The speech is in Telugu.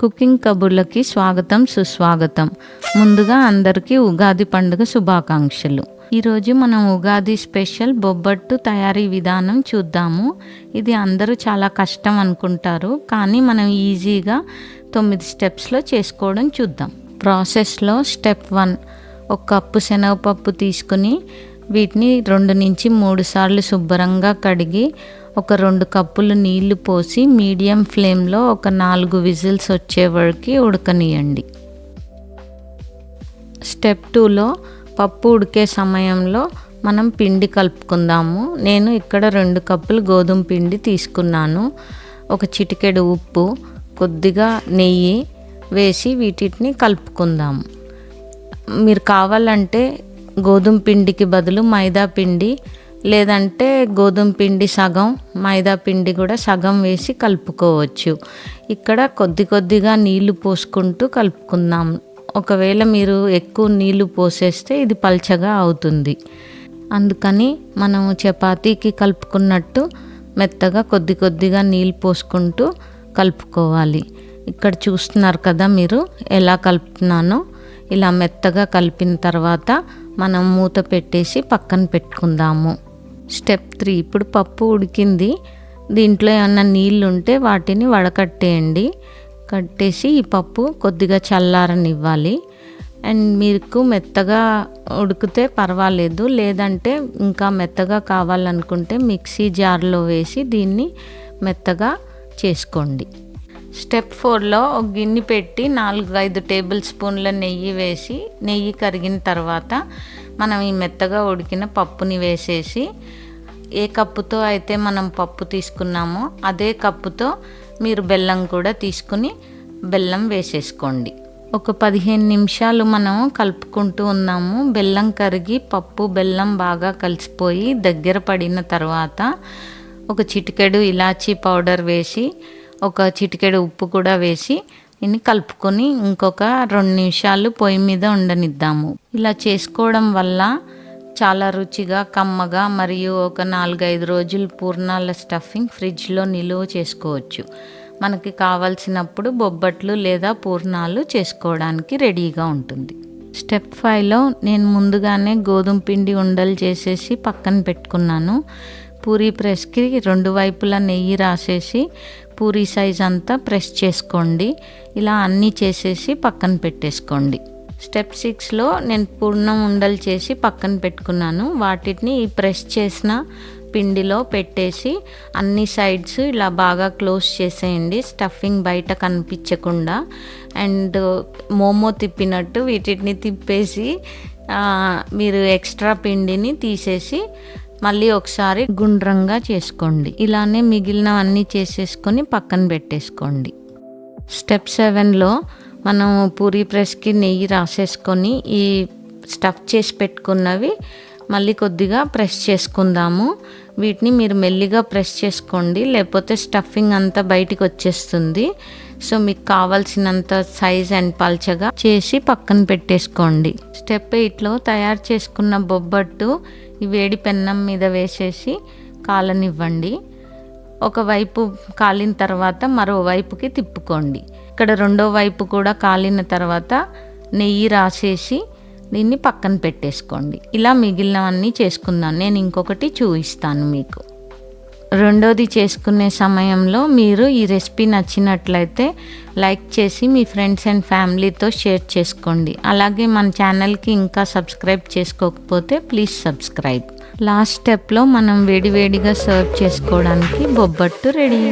కుకింగ్ కబుర్లకి స్వాగతం సుస్వాగతం. ముందుగా అందరికీ ఉగాది పండుగ శుభాకాంక్షలు. ఈరోజు మనం ఉగాది స్పెషల్ బొబ్బట్టు తయారీ విధానం చూద్దాము. ఇది అందరూ చాలా కష్టం అనుకుంటారు కానీ మనం ఈజీగా తొమ్మిది స్టెప్స్లో చేసుకోవడం చూద్దాం. ప్రాసెస్లో స్టెప్ వన్ ఒక కప్పు శనగపప్పు తీసుకుని వీటిని రెండు నుంచి మూడు సార్లు శుభ్రంగా కడిగి ఒక రెండు కప్పులు నీళ్ళు పోసి మీడియం ఫ్లేమ్లో ఒక నాలుగు విజిల్స్ వచ్చే వరకు ఉడకనియండి. స్టెప్ టూలో పప్పు ఉడికే సమయంలో మనం పిండి కలుపుకుందాము. నేను ఇక్కడ రెండు కప్పులు గోధుమ పిండి తీసుకున్నాను. ఒక చిటికెడు ఉప్పు కొద్దిగా నెయ్యి వేసి వీటిని కలుపుకుందాము. మీరు కావాలంటే గోధుమ పిండికి బదులు మైదా పిండి లేదంటే గోధుమ పిండి సగం మైదా పిండి కూడా సగం వేసి కలుపుకోవచ్చు. ఇక్కడ కొద్ది కొద్దిగా నీళ్ళు పోసుకుంటూ కలుపుకుందాం. ఒకవేళ మీరు ఎక్కువ నీళ్ళు పోసేస్తే ఇది పల్చగా అవుతుంది. అందుకని మనం చపాతీకి కలుపుకున్నట్టు మెత్తగా కొద్ది కొద్దిగా నీళ్ళు పోసుకుంటూ కలుపుకోవాలి. ఇక్కడ చూస్తున్నారు కదా మీరు ఎలా కలుపుతున్నానో. ఇలా మెత్తగా కలిపిన తర్వాత మనం మూత పెట్టేసి పక్కన పెట్టుకుందాము. స్టెప్ త్రీ ఇప్పుడు పప్పు ఉడికింది. దీంట్లో ఏమన్నా నీళ్ళు ఉంటే వాటిని వడకట్టేయండి. కట్టేసి ఈ పప్పు కొద్దిగా చల్లారనివ్వాలి. అండ్ మీకు మెత్తగా ఉడికితే పర్వాలేదు లేదంటే ఇంకా మెత్తగా కావాలనుకుంటే మిక్సీ జార్లో వేసి దీన్ని మెత్తగా చేసుకోండి. స్టెప్ ఫోర్లో ఒక గిన్నె పెట్టి నాలుగు ఐదు టేబుల్ స్పూన్ల నెయ్యి వేసి నెయ్యి కరిగిన తర్వాత మనం ఈ మెత్తగా ఉడికిన పప్పుని వేసేసి ఏ కప్పుతో అయితే మనం పప్పు తీసుకున్నామో అదే కప్పుతో మీరు బెల్లం కూడా తీసుకుని బెల్లం వేసేసుకోండి. ఒక పదిహేను నిమిషాలు మనం కలుపుకుంటూ ఉన్నాము. బెల్లం కరిగి పప్పు బెల్లం బాగా కలిసిపోయి దగ్గర పడిన తర్వాత ఒక చిటికెడు ఇలాచీ పౌడర్ వేసి ఒక చిటికెడు ఉప్పు కూడా వేసి దీన్ని కలుపుకొని ఇంకొక రెండు నిమిషాలు పొయ్యి మీద ఉండనిద్దాము. ఇలా చేసుకోవడం వల్ల చాలా రుచిగా కమ్మగా మరియు ఒక నాలుగైదు రోజులు పూర్ణాల స్టఫింగ్ ఫ్రిడ్జ్లో నిలువ చేసుకోవచ్చు. మనకి కావాల్సినప్పుడు బొబ్బట్లు లేదా పూర్ణాలు చేసుకోవడానికి రెడీగా ఉంటుంది. స్టెప్ ఫైవ్లో నేను ముందుగానే గోధుమ పిండి ఉండలు చేసేసి పక్కన పెట్టుకున్నాను. పూరీ ప్రెస్కి రెండు వైపులా నెయ్యి రాసేసి పూరీ సైజ్ అంతా ప్రెస్ చేసుకోండి. ఇలా అన్నీ చేసేసి పక్కన పెట్టేసుకోండి. స్టెప్ సిక్స్లో నేను పూర్ణం ఉండలు చేసి పక్కన పెట్టుకున్నాను. వాటిని ఈ ప్రెస్ చేసిన పిండిలో పెట్టేసి అన్ని సైడ్స్ ఇలా బాగా క్లోజ్ చేసేయండి. స్టఫింగ్ బయట కనిపించకుండా. అండ్ మోమో తిప్పినట్టు వీటిని తిప్పేసి మీరు ఎక్స్ట్రా పిండిని తీసేసి మళ్ళీ ఒకసారి గుండ్రంగా చేసుకోండి. ఇలానే మిగిలినవన్నీ చేసేసుకొని పక్కన పెట్టేసుకోండి. స్టెప్ సెవెన్లో మనం పూరీ ప్రెస్కి నెయ్యి రాసేసుకొని ఈ స్టఫ్ చేసి పెట్టుకున్నవి మళ్ళీ కొద్దిగా ప్రెస్ చేసుకుందాము. వీటిని మీరు మెల్లిగా ప్రెస్ చేసుకోండి లేకపోతే స్టఫింగ్ అంతా బయటికి వచ్చేస్తుంది. సో మీకు కావాల్సినంత సైజ్ అండ్ పల్చగా చేసి పక్కన పెట్టేసుకోండి. స్టెప్ ఎయిట్లో తయారు చేసుకున్న బొబ్బట్టు ఈ వేడి పెన్నం మీద వేసేసి కాలనివ్వండి. ఒకవైపు కాలిన తర్వాత మరోవైపుకి తిప్పుకోండి. ఇక్కడ రెండో వైపు కూడా కాలిన తర్వాత నెయ్యి రాసేసి దీన్ని పక్కన పెట్టేసుకోండి. ఇలా మిగిలినవన్నీ చేసుకుందాం. నేను ఇంకొకటి చూపిస్తాను మీకు. రెండోది చేసుకునే సమయంలో మీరు ఈ రెసిపీ నచ్చినట్లయితే లైక్ చేసి మీ ఫ్రెండ్స్ అండ్ ఫ్యామిలీతో షేర్ చేసుకోండి. అలాగే మన ఛానల్కి ఇంకా సబ్స్క్రైబ్ చేసుకోకపోతే ప్లీజ్ సబ్స్క్రైబ్. లాస్ట్ స్టెప్లో మనం వేడివేడిగా సర్వ్ చేసుకోవడానికి బొబ్బట్టు రెడీ.